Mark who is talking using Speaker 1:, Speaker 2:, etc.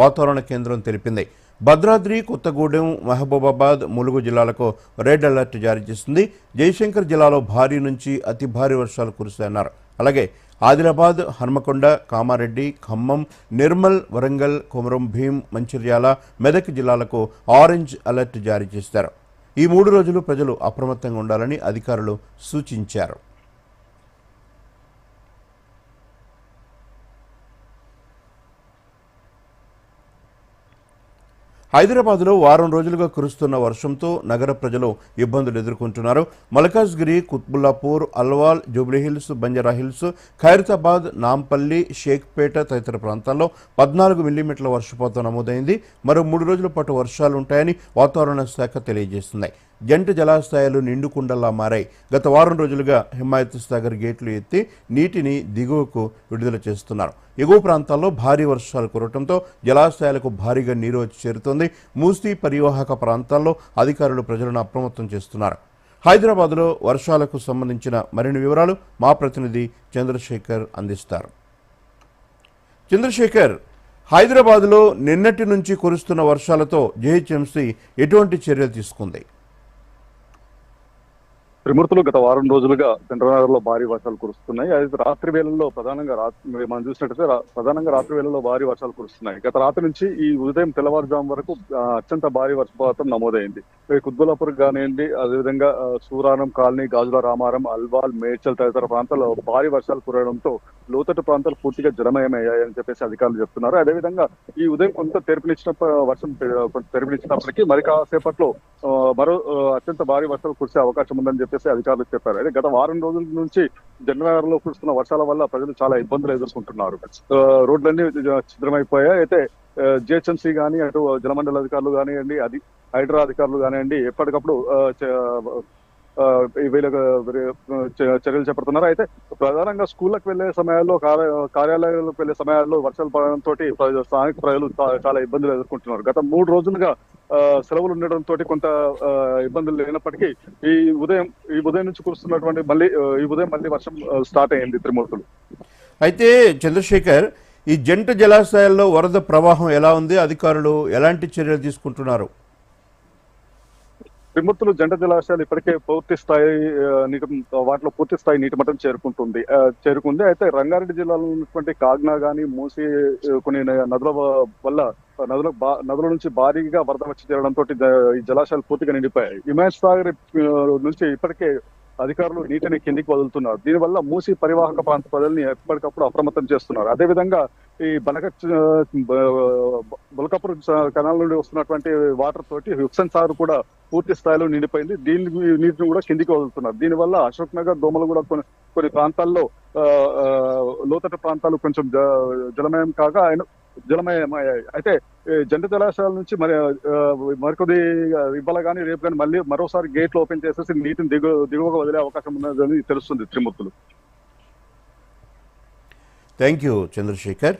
Speaker 1: వాతావరణ కేంద్రం తెలిపింది. భద్రాద్రి కొత్తగూడెం మహబూబాబాద్ ములుగు జిల్లాలకు రెడ్ అలర్ట్ జారీ చేసింది జయశంకర్ జిల్లాలో భారీ నుంచి అతి భారీ వర్షాలు కురుస్తాయన్నారు. అలాగే ఆదిలాబాద్ హన్మకొండ కామారెడ్డి ఖమ్మం నిర్మల్ వరంగల్ కొమరం భీం మంచిర్యాల మెదక్ జిల్లాలకు ఆరెంజ్ అలర్ట్ జారీ చేశారు ఈ మూడు రోజులు ప్రజలు అప్రమత్తంగా ఉండాలని అధికారులు సూచించారు. హైదరాబాద్లో వారం రోజులుగా కురుస్తున్న వర్షంతో నగర ప్రజలు ఇబ్బందులు ఎదుర్కొంటున్నారు. మలకాజ్గిరి కుత్బుల్లాపూర్ అల్వాల్ జూబ్లీహిల్స్ బంజారాహిల్స్ ఖైరతాబాద్ నాంపల్లి షేక్పేట తదితర ప్రాంతాల్లో పద్నాలుగు మిల్లీమీటర్ల వర్షపాతం నమోదైంది. మరో మూడు రోజుల పాటు వర్షాలు ఉంటాయని వాతావరణ శాఖ తెలియజేస్తున్నాయి జంట జలాశయాలు నిండుకుండలా మారాయి. గత వారం రోజులుగా హిమాయత్ సాగర్ గేట్లు ఎత్తి నీటిని దిగువకు విడుదల చేస్తున్నారు. ఎగువ ప్రాంతాల్లో భారీ వర్షాలు కురవడంతో జలాశయాలకు భారీగా నీరు వచ్చి చేరుతోంది. మూసీ పరివాహక ప్రాంతాల్లో అధికారులు ప్రజలను అప్రమత్తం చేస్తున్నారు. హైదరాబాద్లో వర్షాలకు సంబంధించిన మరిన్ని వివరాలు మా ప్రతినిధి చంద్రశేఖర్ అందిస్తారు. చంద్రశేఖర్ హైదరాబాద్లో నిన్నటి నుంచి కురుస్తున్న వర్షాలతో జేహెచ్ఎంసీ ఎటువంటి చర్యలు తీసుకుంది?
Speaker 2: త్రిమూర్తులు గత వారం రోజులుగా చంద్రనగర్లో భారీ వర్షాలు కురుస్తున్నాయి. అది రాత్రి వేళల్లో ప్రధానంగా మనం చూసినట్టయితే ప్రధానంగా రాత్రి వేళల్లో భారీ వర్షాలు కురుస్తున్నాయి. గత రాత్రి నుంచి ఈ ఉదయం తెల్లవారుజాము వరకు అత్యంత భారీ వర్షపాతం నమోదైంది. ఈ కానివ్వండి అదేవిధంగా ఆ, సూరారం కాలనీ గాజుల రామారం అల్వాల్ మేడ్చల్ తదితర ప్రాంతాల్లో భారీ వర్షాలు కురవడంతో లోతట్టు ప్రాంతాలు పూర్తిగా జలమయమయ్యాయని చెప్పేసి అధికారులు చెప్తున్నారు. అదేవిధంగా ఈ ఉదయం కొంత తెరపునిచ్చిన వర్షం తె- మరి కాసేపట్లో మరో అత్యంత భారీ వర్షాలు కురిసే అవకాశం ఉందని చెప్పేసి అధికారులు చెప్పారు. అయితే గత వారం రోజుల నుంచి జనవరిలో కురుస్తున్న వర్షాల వల్ల ప్రజలు చాలా ఇబ్బందులు ఎదుర్కొంటున్నారు. రోడ్లన్నీ చిద్రమైపోయాయి అయితే జిహెచ్ఎంసీ కానీ అటు జలమండల అధికారులు కానివ్వండి అది హైడ్రా అధికారులు కానివ్వండి ఎప్పటికప్పుడు వీళ్ళకు చ- చర్యలు చేపడుతున్నారు. అయితే ప్రధానంగా స్కూళ్ళకు వెళ్ళే సమయాల్లో కార్య- కార్యాలయాలకు వెళ్ళే సమయాల్లో వర్షాలు పడడంతో స్థానిక ప్రజలు చాలా ఇబ్బందులు ఎదుర్కొంటున్నారు. గత మూడు రోజులుగా సెలవులు ఉండడంతో కొంత ఇబ్బందులు లేనప్పటికీ ఈ ఉదయం ఈ ఉదయం నుంచి కురుస్తున్నటువంటి మళ్ళీ ఈ ఉదయం మళ్ళీ వర్షం స్టార్ట్ అయ్యింది త్రిమూర్తులు
Speaker 1: అయితే చంద్రశేఖర్ ఈ జంట జలాశయాల్లో వరద ప్రవాహం ఎలా ఉంది? అధికారులు ఎలాంటి చర్యలు తీసుకుంటున్నారు?
Speaker 2: విముక్తులు జంట జలాశయాలు ఇప్పటికే పూర్తి స్థాయి నీటి వాటిలో పూర్తి స్థాయి నీటి మట్టం చేరుకుంటుంది. చేరుకుంది. అయితే రంగారెడ్డి జిల్లాలో ఉన్నటువంటి కాగ్నా గాని మూసి కొన్ని నదుల వల్ల నదుల బా- నదుల నుంచి భారీగా వరద వచ్చి చేరడంతో ఈ జలాశయాలు పూర్తిగా నిండిపోయాయి. హిమాయత్ సాగర్ నుంచి ఇప్పటికే అధికారులు నీటిని కిందికి వదులుతున్నారు. దీనివల్ల మూసి పరివాహక ప్రాంత ప్రజల్ని ఎప్పటికప్పుడు అప్రమత్తం చేస్తున్నారు. అదేవిధంగా ఈ బనక బులకపూర్ కెనాల్ నుండి వస్తున్నటువంటి వాటర్ తోటి హుక్సన్ సాగర్ కూడా పూర్తి స్థాయిలో నిండిపోయింది. దీని నీటిని కూడా కిందికి వదులుతున్నారు. దీనివల్ల అశోక్ నగర్ దోమలు కూడా కొన్ని కొన్ని ప్రాంతాల్లో ఆ, లోతట్టు ప్రాంతాలు కొంచెం జలమయం కాగా ఆయన జలమయమయ్యాయి. అయితే ఈ జంట జలాశయాల నుంచి మరి మరికొద్ది ఇవ్వాలి కానీ రేపు కానీ మళ్ళీ మరోసారి గేట్లు ఓపెన్ చేసేసి నీటిని దిగు దిగువగా వదిలే అవకాశం ఉన్నదని తెలుస్తుంది త్రిమూర్తులు.
Speaker 1: Thank you Chandrasekhar.